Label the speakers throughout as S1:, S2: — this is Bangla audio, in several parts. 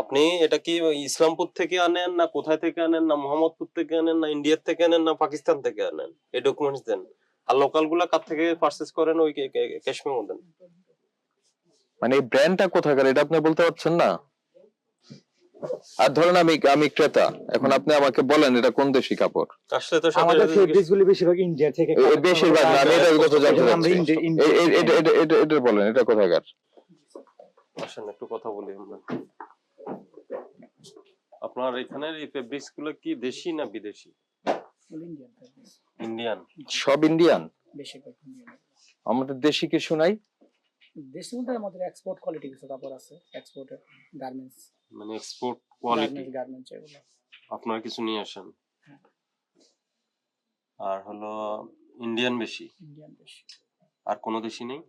S1: আপনি এটা কি ইসলামপুর থেকে আনেন না কোথায় থেকে আনেন না মোহাম্মদপুর থেকে আনেন না ইন্ডিয়ার থেকে আনেন না পাকিস্তান থেকে আনেন এই ডকুমেন্টস দেন আর লোকালগুলা কার থেকে পারচেস করেন ওই ক্যাশ মেমো দেন
S2: মানে এই ব্র্যান্ডটা কোথাকার এটা আপনি বলতে পারছেন না আর ধরেন আমি আমি ক্রেতা এখন আপনি আমাকে বলেন এটা কোন দেশি কাপড়
S1: আসলে তো সাথে
S3: আমাদের ফেব্রিক্স গুলি বেশিরভাগ ইন্ডিয়া থেকে
S2: বেশিরভাগ না আমি এটা কথা জানতে
S3: আমরা
S2: চাচ্ছি এটা এটা বলেন এটা কোথাকার
S1: আসেন একটু কথা বলি আমরা আপনার এখানে এই ফেব্রিক্সগুলো কি দেশি না বিদেশি?
S3: ইন্ডিয়ান
S2: সব
S1: ইন্ডিয়ান
S2: ইন্ডিয়ান
S3: বেশিরভাগ ইন্ডিয়ান
S2: আমাদের দেশি কিছু নাই?
S3: দেশি মধ্যে আমাদের এক্সপোর্ট কোয়ালিটি কিছু কাপড় আছে এক্সপোর্টের গার্মেন্টস
S1: মানে এক্সপোর্ট কোয়ালিটি
S3: গার্মেন্টস গার্মেন্টস এগুলো।
S1: আপনারা কিছু নিয়ে আসেন।
S3: হ্যাঁ।
S1: আর হলো ইন্ডিয়ান বেশি।
S3: ইন্ডিয়ান বেশি।
S1: আর কোনো দেশি নেই?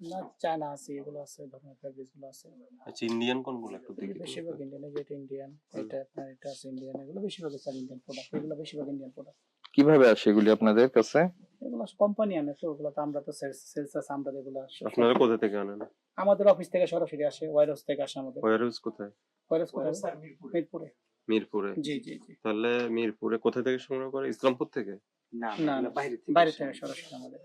S3: না চায়না আছে এগুলো আছে ধরনের ফেব্রিক্সগুলো আছে।
S1: আচ্ছা ইন্ডিয়ান কোনগুলো একটু দেখি
S3: বেশিরভাগ ইন্ডিয়ান যেটা ইন্ডিয়ান এটা আপনার এটা আছে ইন্ডিয়ান এগুলো বেশিরভাগ স্যার ইন্ডিয়ান প্রোডাক্ট এগুলো বেশিরভাগ ইন্ডিয়ান প্রোডাক্ট
S2: কীভাবে আসে এগুলি আপনাদের কাছে?
S3: এগুলো কোম্পানি আনে তো ওগুলো তো আমরা তো সেলস আছে আমরা এগুলো
S1: আপনারা কোথা থেকে আনেন?
S3: আমাদের অফিস থেকে সরাসরি আসে হাউস থেকে আসে আমাদের।
S1: হাউস কোথায়?
S3: হাউস কোথায়? মিরপুরে।
S1: মিরপুরে।
S3: জি জি জি।
S1: তাহলে মিরপুরে কোথা থেকে সংগ্রহ করে? ইসলামপুর থেকে?
S3: না না বাইরে থেকে সরাসরি আমাদের।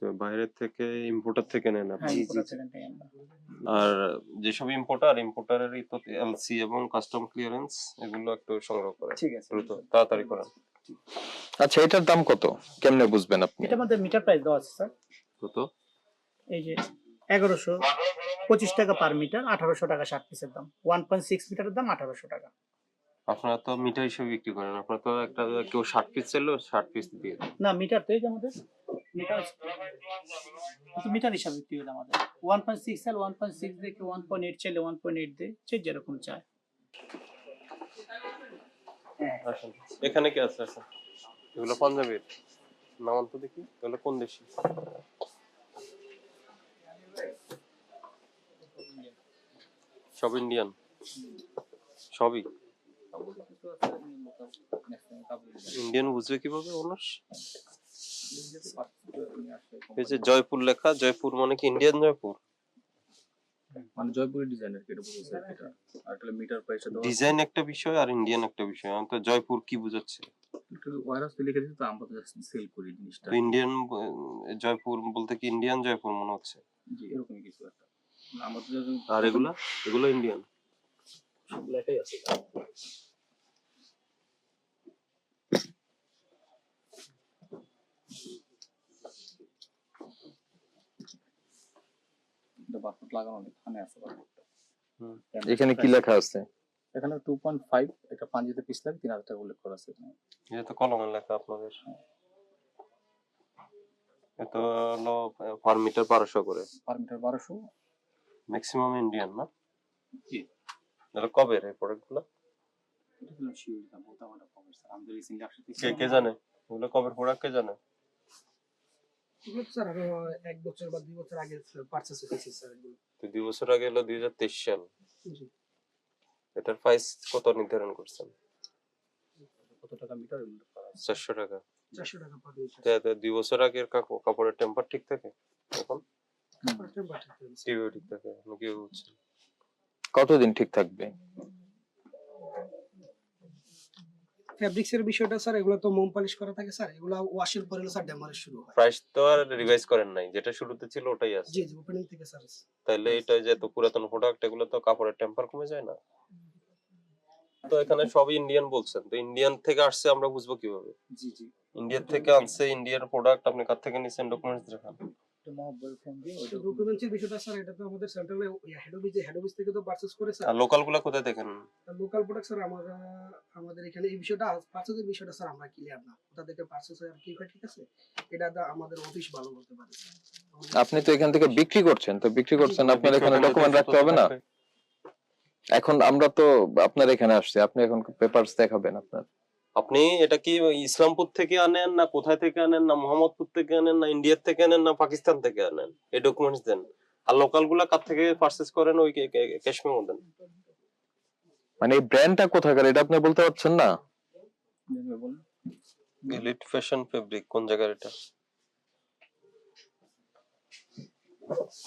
S1: তো বাইরের থেকে ইম্পোর্টার থেকে নেন
S3: হ্যাঁ
S1: আপনি
S3: আমরা।
S1: আর যেসব ইম্পোর্টার ইম্পোর্টারের তো এলসি এবং কাস্টম ক্লিয়ারেন্স এগুলো একটু সংগ্রহ করে।
S3: ঠিক আছে
S1: দ্রুত তাড়াতাড়ি করেন।
S2: আচ্ছা এটার দাম কত? কেমনে বুঝবেন আপনি?
S3: এটা আমাদের মিটার প্রাইস দেওয়া আছে স্যার
S1: কত
S3: এই যে এগারোশো পঁচিশ টাকা পার মিটার আঠারোশো টাকা ষাট পিসের দাম। ওয়ান পয়েন্ট সিক্স মিটারের দাম আঠারোশো টাকা।
S1: আপনারা তো মিটার হিসেবে বিক্রি করেন। আপনারা তো একটা কেউ ষাট পিস চাইলেও ষাট পিস দিয়ে দেন।
S3: না মিটার তো এই যে আমাদের। মিটার মিটার হিসাবে বিক্রি হয় আমাদের। ওয়ান পয়েন্ট সিক্স চাল ওয়ান পয়েন্ট সিক্স দেখে ওয়ান পয়েন্ট এইট চাইলে ওয়ান পয়েন্ট এইট দেয় যে যেরকম চায়।
S1: এখানে কি আছে আসেন এগুলো পাঞ্জাবের। নামান তো দেখি এগুলো কোন দেশি? সব ইন্ডিয়ান। সবই। ইন্ডিয়ান বুঝবে কীভাবে অনার্স? এই যে জয়পুর লেখা জয়পুর মানে কি? ইন্ডিয়ান জয়পুর?
S4: মানে জয়পুরের ডিজাইনের কেটে বলছে এটা আর মিটার
S1: ডিজাইন একটা বিষয় আর ইন্ডিয়ান একটা বিষয়। আমি তো জয়পুর কি বুঝাচ্ছে?
S4: ওয়ারহাউস লিখে দিতে তো আমরা তো সেল করি জিনিসটা।
S1: ইন্ডিয়ান জয়পুর বলতে কি ইন্ডিয়ান জয়পুর মনে হচ্ছে?
S4: জি এরকমই কিছু একটা। আমরা তো
S1: আর এগুলা? এগুলো ইন্ডিয়ান
S4: সব লেখাই আছে। বারকোড লাগানো নেই, এখানে আছে বারকোডটা
S2: এখানে কি লেখা আছে?
S4: এখানে টু পয়েন্ট ফাইভ এটা পাঞ্জিতে পিস লাগে তিন হাজার টাকা উল্লেখ করা আছে এখানে।
S1: এটা তো কলমে লেখা আপনাদের। এটা হলো পার মিটার বারোশো করে।
S4: পার মিটার বারোশো।
S1: ম্যাক্সিমাম ইন্ডিয়ান না?
S4: জি।
S1: এটা কবে এই প্রোডাক্টগুলো
S4: এটা ছিল শিওর দাম বলতে আমার কমের স্যার আমি তো
S1: কে কে জানে? এগুলো কবে প্রোডাক্ট কে জানে?
S5: স্যার আরও এক বছর বা দুই বছর আগে পারচেস হয়েছে স্যার এগুলো।
S1: তো দুই বছর আগে হলো দুই হাজার তেইশ সাল। এটার প্রাইস কত নির্ধারণ করছেন?
S4: কত টাকা মিটার উল্লেখ করা আছে
S1: চারশো টাকা।
S5: চারশো টাকা পার মিটার
S1: তা- তা দুই বছর আগের কাপড়ের টেম্পার ঠিক থাকে এখন? ঠিক থাকে। আপনি
S2: কতদিন ঠিক থাকবে?
S5: ফ্যাব্রিক্স এর বিষয়টা স্যার এগুলো তো মোম পলিশ করা থাকে স্যার এগুলো ওয়াশের পরে স্যার ড্যামারেজ শুরু হয়।
S1: প্রাইস তো আর রিভাইজ করেন নাই যেটা শুরুতে ছিল ওটাই আছে।
S5: জি জি ওপেনিং থেকে স্যার
S1: তাইলে এটা যে এত পুরাতন প্রোডাক্ট এগুলো তো কাপড়ের টেম্পার কমে যায় না। তো এখানে সবই ইন্ডিয়ান বলছেন তো ইন্ডিয়ান থেকে আসছে আমরা বুঝব কীভাবে?
S4: জি জি।
S1: ইন্ডিয়া থেকে আনছে ইন্ডিয়ার প্রোডাক্ট আপনি কার থেকে নিছেন ডকুমেন্টস দেখান।
S4: এটা মহব্বল ফোন দিয়ে ওই
S5: বিষয়টা স্যার এটা তো আমাদের সেন্ট্রালে হেড অফিস হেড অফিস থেকে তো পারচেস করে স্যার
S1: লোকালগুলা কোথায় দেখেন?
S5: লোকাল প্রোডাক্ট স্যার আমরা আমাদের এখানে এই বিষয়টা পারচেসের বিষয়টা স্যার আমরা ক্লিয়ার না। কোথা থেকে পারচেস হয় কি হয় ঠিক আছে? এটা আমাদের অফিস ভালো বলতে পারে
S2: আপনি তো এখান থেকে বিক্রি করছেন তো বিক্রি করছেন আপনার এখানে ডকুমেন্ট রাখতে হবে না? এখন আমরা তো আপনার এখানে আসছি আপনি এখন পেপারস দেখাবেন আপনার।
S1: আপনি এটা কি ইসলামপুর থেকে আনেন না কোথায় থেকে আনেন না মোহাম্মদপুর থেকে আনেন না ইন্ডিয়ার থেকে আনেন না পাকিস্তান থেকে আনেন? এই ডকুমেন্টস দেন। আর লোকালগুলা কার থেকে পারচেস করেন ওই ক্যাশ মধ্যে? দেন
S2: মানে এই ব্র্যান্ডটা কোথাকার এটা আপনি বলতে পারছেন না?
S4: বলুন
S1: এলিট ফ্যাশন ফেব্রিক কোন জায়গার এটা?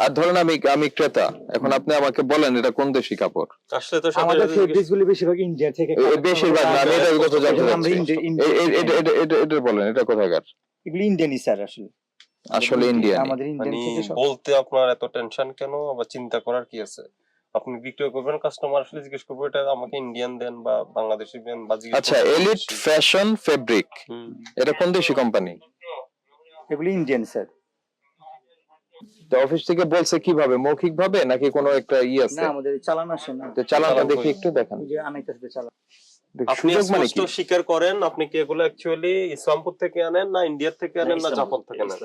S2: আর ধরেন আমি আমি ক্রেতা এখন আপনি আমাকে বলেন এটা কোন দেশি কাপড়?
S1: আসলে তো
S6: আমাদের
S1: সাথে
S6: ফেব্রিক্স গুলি বেশিরভাগ ইন্ডিয়া থেকে
S2: বেশিরভাগ না, আমি এটার কথা জানতে চাচ্ছি। এটা এটা এটা বলেন এটা কোথাকার?
S6: এগুলি ইন্ডিয়ানই স্যার আসলে।
S2: আসলে ইন্ডিয়ান
S6: আমাদের ইন্ডিয়ান
S1: মানে
S6: থেকে
S1: বলতে আপনার এত টেনশন কেন বা চিন্তা করার কি আছে? আপনি বিক্রয় করবেন কাস্টমার আসলে জিজ্ঞেস করব এটা আমাকে ইন্ডিয়ান দেন বা বাংলাদেশি দেন বা
S2: আচ্ছা এলিট ফ্যাশন ফেব্রিক এটা কোন দেশি কোম্পানি
S6: এগুলি ইন্ডিয়ান স্যার
S2: তো অফিস থেকে বলছে কীভাবে? মৌখিক ভাবে নাকি কোনো একটা ই
S6: না
S2: আছে
S6: আমাদের চালান আসে না।
S2: তো চালানটা দেখি একটু দেখান।
S6: যে আনাইতেছে চালান।
S1: আপনি
S2: মানে
S1: স্পষ্ট স্বীকার করেন আপনি কি এগুলো অ্যাকচুয়ালি ইসলামপুর থেকে আনেন না ইন্ডিয়া থেকে আনেন না জাপান থেকে আনেন?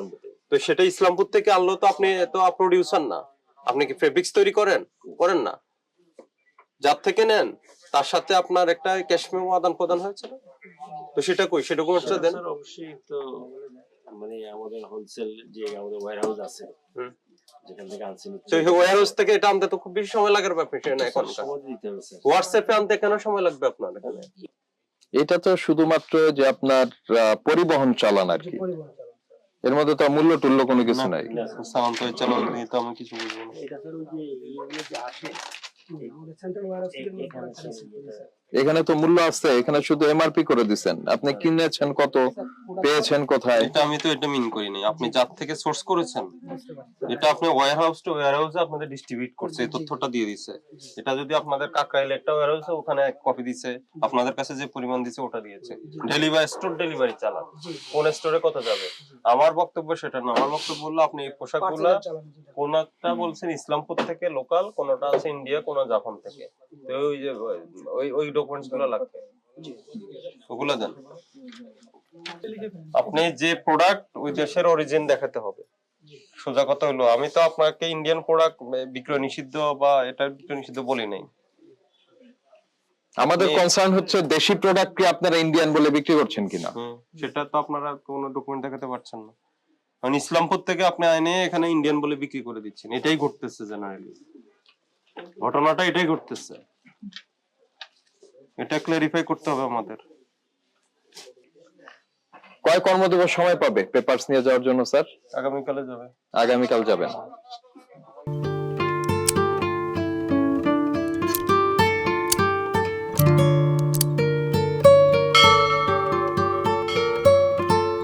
S1: তো সেটা ইসলামপুর থেকে তো আপনি তো প্রডিউসার না। আপনি কি ফেব্রিক্স তৈরি করেন? করেন না। যার থেকে নেন তার সাথে আপনার একটা ক্যাশমেমো আদান প্রদান হয়েছে তো সেটা কই? সেটা ডকুমেন্টসটা দেন
S7: অবশ্যই তো মানে আমাদের হোলসেল যে আমাদের ওয়্যার হাউস আছে যেখান থেকে আনছি
S1: তো ওয়ার হাউস থেকে এটা আনতে তো খুব বেশি সময় লাগার ব্যাপার না এখন
S7: সময় দিতে হবে স্যার।
S1: হোয়াটসঅ্যাপে আনতে কেন সময় লাগবে আপনার এখানে?
S2: এটা তো শুধুমাত্র যে আপনার আহ, পরিবহন চালান আর কি। এর মধ্যে তো মূল্য টুল্য কোনো কিছু নাই।
S1: স্থানান্তর চালান দিয়ে তো আমি কিছু বুঝব না।
S7: এটা স্যার ওই যে আসে
S5: আমাদের সেন্ট্রাল ওয়্যারহাউস থেকে
S7: এ- এখানে
S2: তো মূল্য আছে এখানে শুধু এমআরপি করে দিচ্ছেন আপনি কিনেছেন কত পেয়েছেন কোথায়?
S1: এটা আমি তো এটা মিন করি নাই আপনি যার থেকে সোর্স করেছেন এটা আপনি ওয়্যার হাউস টু ওয়্যার হাউসে আপনাদের ডিস্ট্রিবিউট করছে এই তথ্যটা দিয়ে দিছে। এটা যদি আপনাদের কাকরাইল একটা ওয়্যার হাউসে ওখানে এক কপি দিছে আপনাদের কাছে যে পরিমাণ দিছে ওটা দিয়েছে। ডেলিভারি স্টোর ডেলিভারি চালান। কোন স্টোরে কত যাবে? আমার বক্তব্য সেটা না। আমার বক্তব্য হলো আপনি এই পোশাকগুলা। কোনটা বলছেন ইসলামপুর থেকে লোকাল কোনটা আছে ইন্ডিয়া কোন জাপান থেকে। তো ওই যে ওই ওই ডকুমেন্টসগুলো লাগবে। ওগুলো দেন। আপনি যে প্রোডাক্ট ওই দেশের অরিজিন দেখাতে হবে। সোজা কথা হলো আমি তো আপনাকে ইন্ডিয়ান প্রোডাক্ট বিক্রয় নিষিদ্ধ বা এটা বিক্রয় নিষিদ্ধ বলি নাই।
S2: আমাদের কনসার্ন হচ্ছে দেশি প্রোডাক্ট কি আপনারা ইন্ডিয়ান বলে বিক্রি করছেন কিনা?
S1: সেটা তো আপনারা কোনো ডকুমেন্ট দেখাতে পারছেন না। কারণ ইসলামপুর থেকে আপনি আইনে এখানে ইন্ডিয়ান বলে বিক্রি করে দিচ্ছেন। এটাই ঘটতেছে জেনারেলি ঘটনাটা এটাই ঘটতেছে। এটা ক্লারিফাই করতে হবে আমাদের।
S2: কয় কর্মদিবস সময় পাবে? পেপারস নিয়ে যাওয়ার জন্য স্যার
S1: আগামীকালে যাবে।
S2: আগামীকাল যাবেন।